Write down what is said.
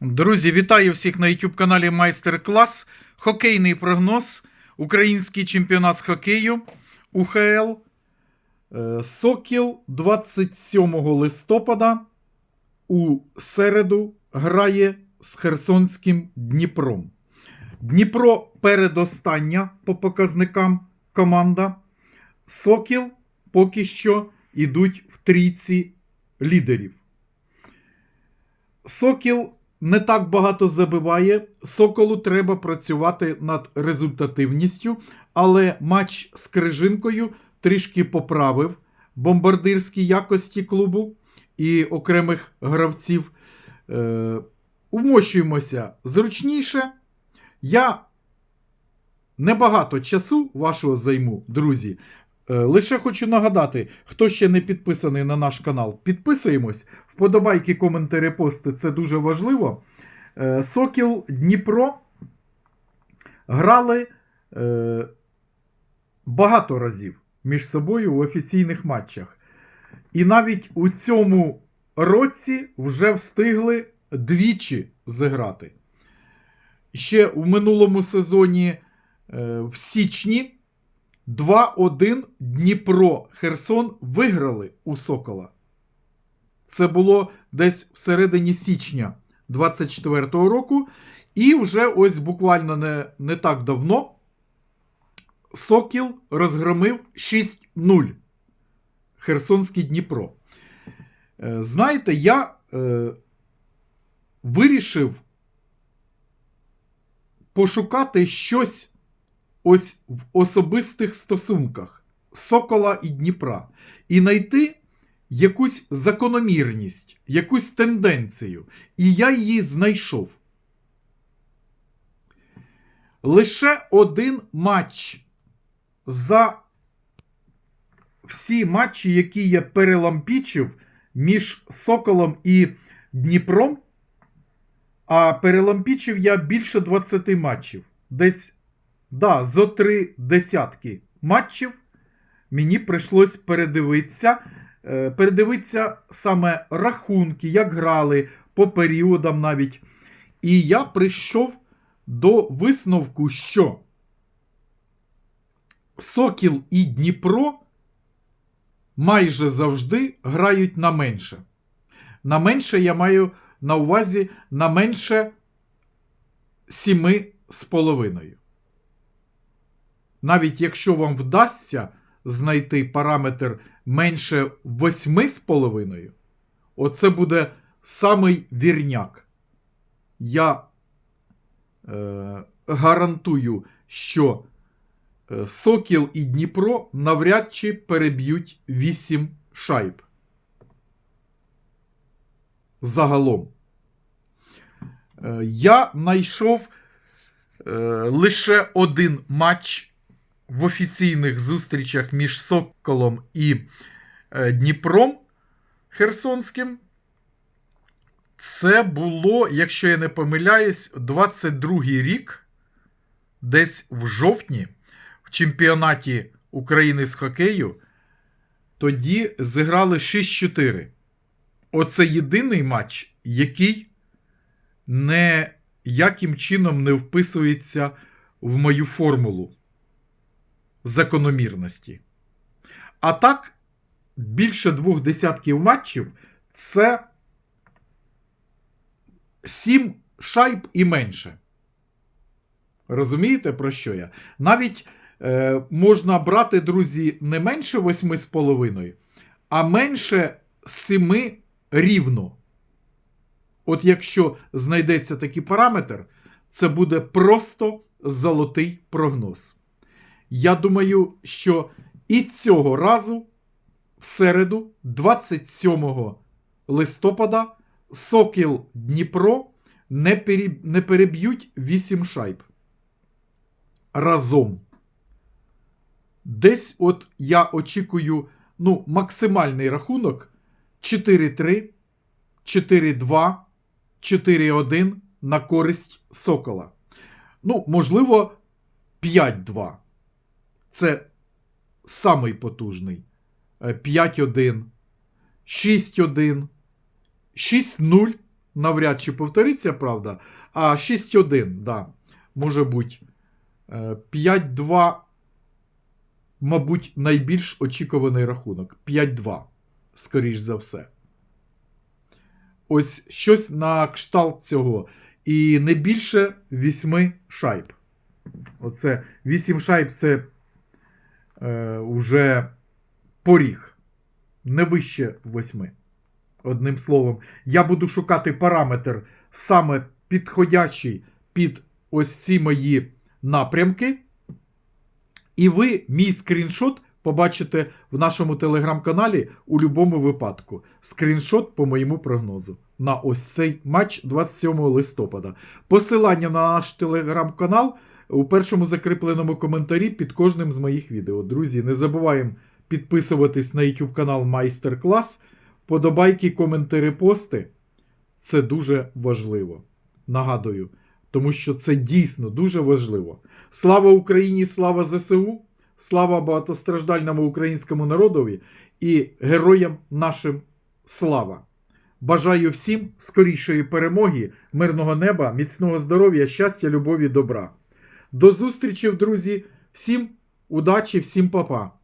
Друзі, вітаю всіх на YouTube каналі Майстер-клас. Хокейний прогноз. Український чемпіонат з хокею УХЛ. Е, Сокіл 27 листопада у середу грає з Херсонським Дніпром. Дніпро передостання по показникам команда. Сокіл поки що йдуть в трійці лідерів. Сокіл не так багато забиває. Соколу треба працювати над результативністю, але матч з Крижинкою трішки поправив бомбардирські якості клубу і окремих гравців. Е, Умощуємося зручніше. Я небагато часу вашого займу, друзі. Е, Лише хочу нагадати, хто ще не підписаний на наш канал, підписуємось. Вподобайки, коментарі, пости це дуже важливо. Е, Сокіл Дніпро грали е, багато разів між собою в офіційних матчах. І навіть у цьому році вже встигли двічі зіграти. Ще в минулому сезоні в січні 2-1 Дніпро Херсон виграли у Сокола. Це було десь всередині січня 24-го року. І вже ось буквально не, не так давно Сокіл розгромив 6-0 Херсонський Дніпро. Е, Знаєте, я е, вирішив пошукати щось ось в особистих стосунках Сокола і Дніпра і знайти якусь закономірність, якусь тенденцію. І я її знайшов. Лише один матч за всі матчі, які я перелампічив між Соколом і Дніпром. А перелампічив я більше 20 матчів. Десь Да, зо три десятки матчів мені прийшлось передивитися. Е, передивитися саме рахунки, як грали по періодам навіть. І я прийшов до висновку, що Сокіл і Дніпро майже завжди грають на менше. На менше я маю на увазі на менше 7 з половиною. Навіть якщо вам вдасться знайти параметр менше 8,5, оце буде самий вірняк. Я е, гарантую, що е, Сокіл і Дніпро навряд чи переб'ють 8 шайб. Загалом. Е, я знайшов е, лише один матч в офіційних зустрічах між Соколом і е, Дніпром Херсонським. Це було, якщо я не помиляюсь, 22-й рік, десь в жовтні, в чемпіонаті України з хокею. Тоді зіграли 6-4. Оце єдиний матч, який не яким чином не вписується в мою формулу закономірності. А так, більше двох десятків матчів це 7 шайб і менше. Розумієте, про що я? Навіть е, можна брати, друзі, не менше 8,5, а менше 7 рівно. От якщо знайдеться такий параметр, це буде просто золотий прогноз. Я думаю, що і цього разу, в середу, 27 листопада, Сокіл Дніпро не, переб... не переб'ють 8 шайб. Разом. Десь от я очікую ну, максимальний рахунок 4-3, 4-2, 4-1 на користь Сокола. Ну, можливо, 5-2. Це самий потужний. Е, 5-1, 6-1, 6-0 навряд чи повториться, правда. А 6-1, да, може бути. Е, 5-2, мабуть, найбільш очікуваний рахунок. 5-2, скоріш за все. Ось щось на кшталт цього. І не більше 8 шайб. Оце 8 шайб це е, уже поріг. Не вище 8. Одним словом, я буду шукати параметр саме підходячий під ось ці мої напрямки. І ви мій скріншот побачите в нашому телеграм-каналі у будь-якому випадку. Скріншот по моєму прогнозу на ось цей матч 27 листопада. Посилання на наш телеграм-канал у першому закріпленому коментарі під кожним з моїх відео. Друзі, не забуваємо підписуватись на YouTube канал Майстер Клас. Подобайки, коментарі, пости. Це дуже важливо. Нагадую, тому що це дійсно дуже важливо. Слава Україні, слава ЗСУ, слава багатостраждальному українському народові і героям нашим слава! Бажаю всім скорішої перемоги, мирного неба, міцного здоров'я, щастя, любові, добра. До зустрічі, друзі! Всім удачі, всім па-па!